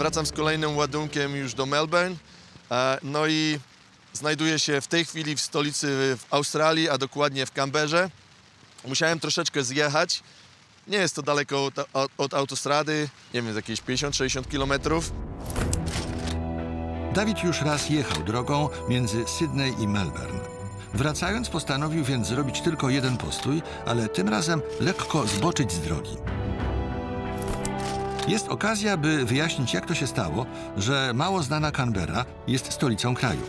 Wracam z kolejnym ładunkiem już do Melbourne. E, No i znajduję się w tej chwili w stolicy w Australii, a dokładnie w Canberrze. Musiałem troszeczkę zjechać. Nie jest to daleko od, od, od autostrady, nie wiem, jakieś 50-60 kilometrów. Dawid już raz jechał drogą między Sydney i Melbourne. Wracając postanowił więc zrobić tylko jeden postój, ale tym razem lekko zboczyć z drogi. Jest okazja, by wyjaśnić, jak to się stało, że mało znana Canberra jest stolicą kraju.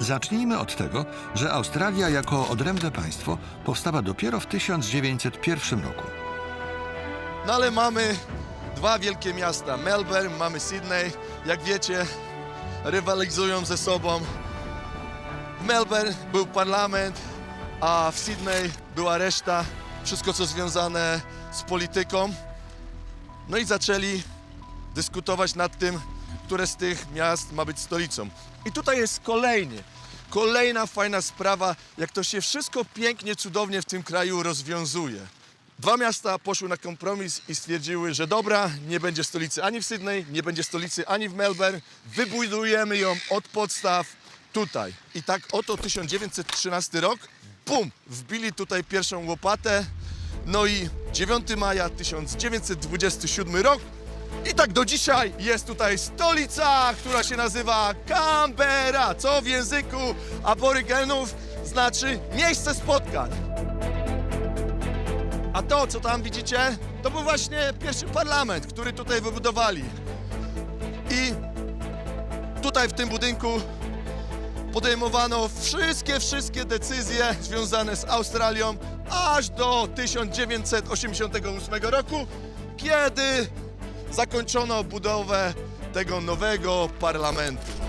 Zacznijmy od tego, że Australia jako odrębne państwo powstała dopiero w 1901 roku. No ale mamy dwa wielkie miasta, Melbourne, mamy Sydney. Jak wiecie, rywalizują ze sobą. W Melbourne był parlament, a w Sydney była reszta, wszystko co związane z polityką. No i zaczęli dyskutować nad tym, które z tych miast ma być stolicą. I tutaj jest kolejny, kolejna fajna sprawa, jak to się wszystko pięknie, cudownie w tym kraju rozwiązuje. Dwa miasta poszły na kompromis i stwierdziły, że dobra, nie będzie stolicy ani w Sydney, nie będzie stolicy ani w Melbourne. Wybudujemy ją od podstaw tutaj. I tak oto 1913 rok, bum, wbili tutaj pierwszą łopatę. No i 9 maja 1927 rok. I tak do dzisiaj jest tutaj stolica, która się nazywa Canberra, co w języku aborygenów znaczy miejsce spotkań. A to, co tam widzicie, to był właśnie pierwszy parlament, który tutaj wybudowali. I tutaj w tym budynku podejmowano wszystkie, wszystkie decyzje związane z Australią aż do 1988 roku, kiedy zakończono budowę tego nowego parlamentu.